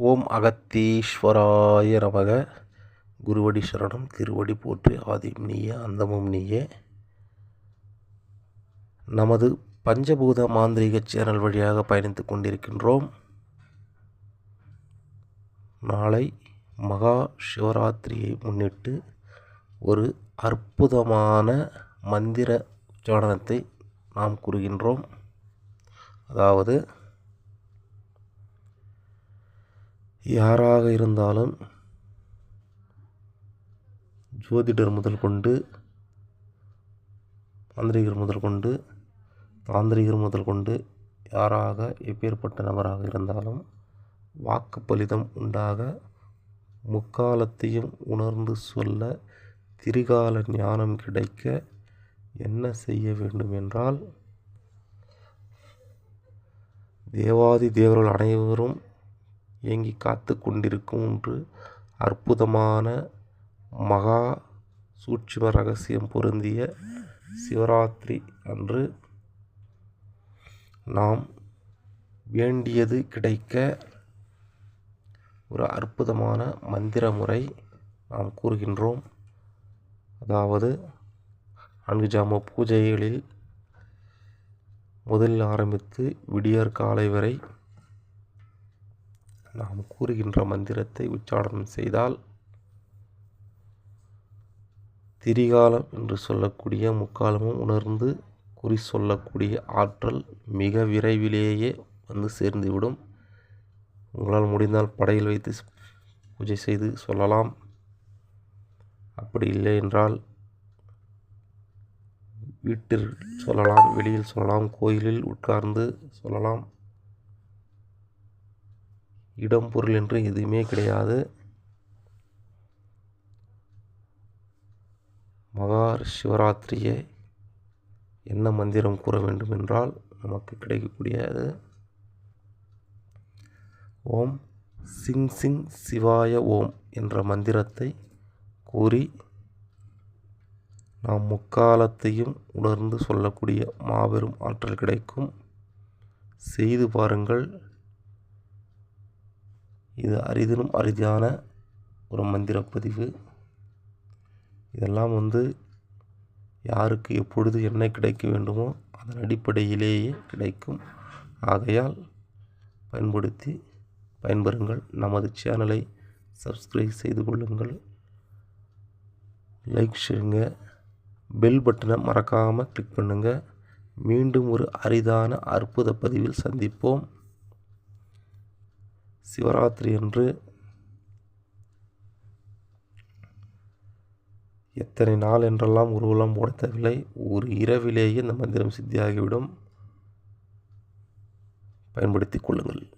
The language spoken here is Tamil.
ஓம் அகத்தீஸ்வராய நமக. குருவடி சரணம் திருவடி போற்றி ஆதிம் நீயே அந்தமும் நீயே. நமது பஞ்சபூத மாந்திரிக சேனல் வழியாக பயணித்து கொண்டிருக்கின்றோம். நாளை மகா சிவராத்திரியை முன்னிட்டு ஒரு அற்புதமான மந்திர உச்சாரணத்தை நாம் கூறுகின்றோம். அதாவது யாராக இருந்தாலும் ஜோதிடர் முதல் கொண்டு மாந்திரிகர் முதல் கொண்டு தாந்திரிகர் முதல் கொண்டு யாராக எப்பேற்பட்ட நபராக இருந்தாலும் வாக்கு பலிதம் உண்டாக முக்காலத்தையும் உணர்ந்து சொல்ல திரிகால ஞானம் கிடைக்க என்ன செய்ய வேண்டும் என்றால் தேவாதி தேவர்கள் அனைவரும் ஏங்கி காத்து கொண்டிருக்கும் ஒன்று அற்புதமான மகா சூட்சும ரகசியம் பொருந்திய சிவராத்திரி அன்று நாம் வேண்டியது கிடைக்க ஒரு அற்புதமான மந்திர முறை நாம் கூறுகின்றோம். அதாவது நான்கு ஜாம பூஜைகளில் முதலில் ஆரம்பித்து விடியற் காலை வரை நாம் கூறுகின்ற மந்திரத்தை உச்சாரணம் செய்தால் திரிகாலம் என்று சொல்லக்கூடிய முக்காலமும் உணர்ந்து குறி சொல்லக்கூடிய ஆற்றல் மிக விரைவிலேயே வந்து சேர்ந்துவிடும். உங்களால் முடிந்தால் படையில் வைத்து பூஜை செய்து சொல்லலாம். அப்படி இல்லை என்றால் வீட்டில் சொல்லலாம் வெளியில் சொல்லலாம் கோயிலில் உட்கார்ந்து சொல்லலாம். இடம் பொருள் என்று எதுவுமே கிடையாது. மகா சிவராத்திரியை என்ன மந்திரம் கூற வேண்டும் என்றால் நமக்கு கிடைக்கக்கூடியது ஓம் சிங் சிங் சிவாய ஓம் என்ற மந்திரத்தை கூறி நாம் முக்காலத்தையும் உணர்ந்து சொல்லக்கூடிய மாபெரும் ஆற்றல் கிடைக்கும். செய்து பாருங்கள். இது அரிதிலும் அரிதான ஒரு மந்திர பதிவு இதெல்லாம் வந்து யாருக்கு எப்பொழுது என்ன கிடைக்க வேண்டுமோ அதன் அடிப்படையிலேயே கிடைக்கும். ஆகையால் பயன்படுத்தி பயன்பெறுங்கள். நமது சேனலை சப்ஸ்கிரைப் செய்து கொள்ளுங்கள். லைக் செய்யுங்க. பெல் பட்டனை மறக்காமல் கிளிக் பண்ணுங்கள் மீண்டும் ஒரு அரிதான அற்புத பதிவில் சந்திப்போம். சிவராத்திரி அன்று எத்தனை நாள் என்றெல்லாம் உருவெல்லாம் போட தேவையில்லை. ஒரு இரவிலேயே இந்த மந்திரம் சித்தியாகிவிடும். பயன்படுத்தி கொள்ளுங்கள்.